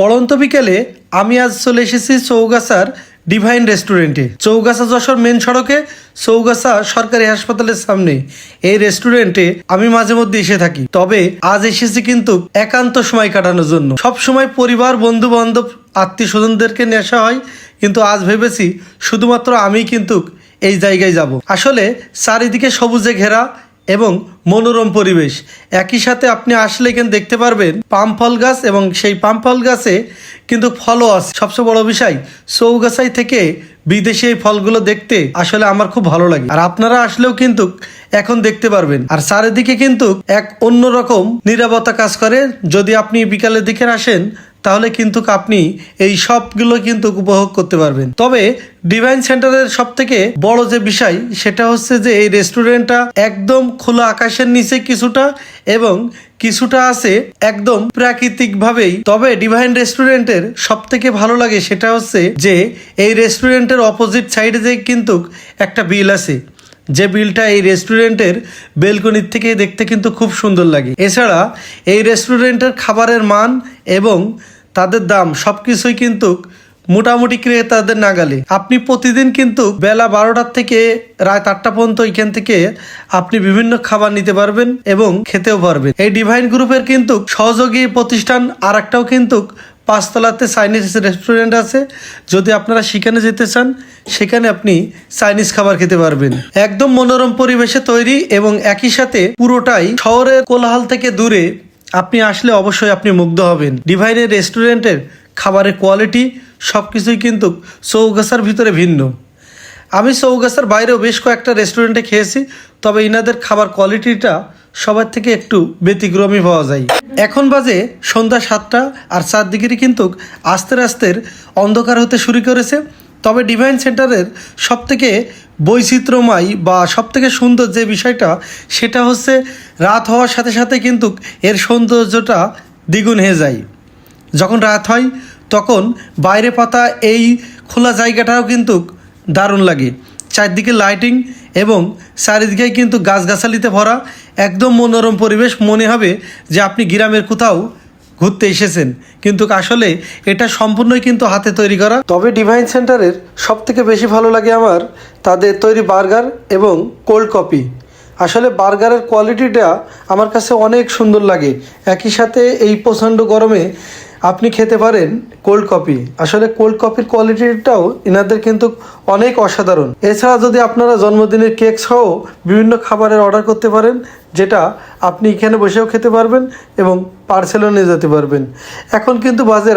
পড়ন্ত বিকেলে আমি আজ চলে এসেছি চৌগাছার ডিভাইন রেস্টুরেন্টে। চৌগাছা যশোর মেন সড়কে, চৌগাছা সরকারি হাসপাতালের সামনে। এই রেস্টুরেন্টে আমি মাঝে মধ্যে এসে থাকি। তবে আজ এসেছি কিন্তু একান্ত সময় কাটানোর জন্য। সব সময় পরিবার, বন্ধু বান্ধব, আত্মীয় স্বজনদেরকে নেশা হয়, কিন্তু আজ ভেবেছি শুধুমাত্র আমি কিন্তু এই জায়গায় যাব। আসলে চারিদিকে সবুজে ঘেরা এবং মনোরম পরিবেশ। একই সাথে আপনি আসলে এখানে দেখতে পারবেন পাম ফল গাছ এবং সেই পাম ফল গাছে কিন্তু ফলও আছে। সবচেয়ে বড় বিষয়, চৌগাছাই থেকে বিদেশে এই ফলগুলো দেখতে আসলে আমার খুব ভালো লাগে। আর আপনারা আসলেও কিন্তু এখন দেখতে পারবেন। আর চারিদিকে কিন্তু এক অন্যরকম নিরাপত্তা কাজ করে। যদি আপনি বিকালের দিকে আসেন তাহলে কিন্তু আপনি এই সবগুলো কিন্তু উপভোগ করতে পারবেন। তবে ডিভাইন সেন্টারের সব থেকে বড় যে বিষয়, সেটা হচ্ছে যে এই রেস্টুরেন্টটা একদম খোলা আকাশের নিচে কিছুটা এবং কিছুটা আছে একদম প্রাকৃতিক ভাবেই তবে ডিভাইন রেস্টুরেন্টের সব থেকে ভালো লাগে সেটা হচ্ছে যে এই রেস্টুরেন্টের অপোজিট সাইডে যে কিন্তু একটা বিল আছে। যে বিলটা এই রেস্টুরেন্টের বেলকনির থেকে দেখতে কিন্তু খুব সুন্দর লাগে। এছাড়া এই রেস্টুরেন্টের খাবারের মান এবং তাদের দাম সব কিছুই কিন্তু মোটামুটি ক্রেতাদের নাগালে। আপনি প্রতিদিন কিন্তু বেলা বারোটার থেকে রাত আটটা পর্যন্ত এখান থেকে আপনি বিভিন্ন খাবার নিতে পারবেন এবং খেতেও পারবেন। এই ডিভাইন গ্রুপের কিন্তু সহযোগী প্রতিষ্ঠান আর একটাও কিন্তু পাঁচতলাতে চাইনিজ রেস্টুরেন্ট আছে। যদি আপনারা সেখানে যেতে চান, সেখানে আপনি চাইনিজ খাবার খেতে পারবেন। একদম মনোরম পরিবেশে তৈরি এবং একই সাথে পুরোটাই শহরের কোলাহল থেকে দূরে আপনি আসলে অবশ্যই আপনি মুগ্ধ হবেন। ডিভাইনের রেস্টুরেন্টের খাবারের কোয়ালিটি সব কিছুই কিন্তু চৌগাছার ভিতরে ভিন্ন। আমি চৌগাছার বাইরেও বেশ কয়েকটা রেস্টুরেন্টে খেয়েছি, তবে ইনাদের খাবার কোয়ালিটিটা সবার থেকে একটু ব্যতিক্রমী পাওয়া যায়। এখন বাজে সন্ধ্যা সাতটা আর চারদিকেরই কিন্তু আস্তে আস্তে অন্ধকার হতে শুরু করেছে। তবে ডিভাইন সেন্টারের সব থেকে বৈচিত্র্যময় বা সব থেকে সুন্দর যে বিষয়টা, সেটা হচ্ছে রাত হওয়ার সাথে সাথে কিন্তু এর সৌন্দর্যটা দ্বিগুণ হয়ে যায়। যখন রাত হয়, তখন বাইরে পাতা এই খোলা জায়গাটাও কিন্তু দারুণ লাগে। চারদিকে লাইটিং এবং চারিদিকে কিন্তু গাছগাছালিতে ভরা একদম মনোরম পরিবেশ মনে হবে যে আপনি গ্রামের কোথাও ঘুরতে এসেছেন। কিন্তু আসলে এটা সম্পূর্ণই কিন্তু হাতে তৈরি করা। তবে ডিভাইন সেন্টারের সব থেকে বেশি ভালো লাগে আমার তাদের তৈরি বার্গার এবং কোল্ড কপি আসলে বার্গারের কোয়ালিটিটা আমার কাছে অনেক সুন্দর লাগে। একই সাথে এই প্রচণ্ড গরমে আপনি খেতে পারেন কোল্ড কফি আসলে কোল্ড কফির কোয়ালিটিটাও এনাদের কিন্তু অনেক অসাধারণ। এছাড়া যদি আপনারা জন্মদিনের কেক সহ বিভিন্ন খাবারের অর্ডার করতে পারেন, যেটা আপনি এখানে বসেও খেতে পারবেন এবং পার্সেলও নিয়ে যেতে পারবেন। এখন কিন্তু বাজে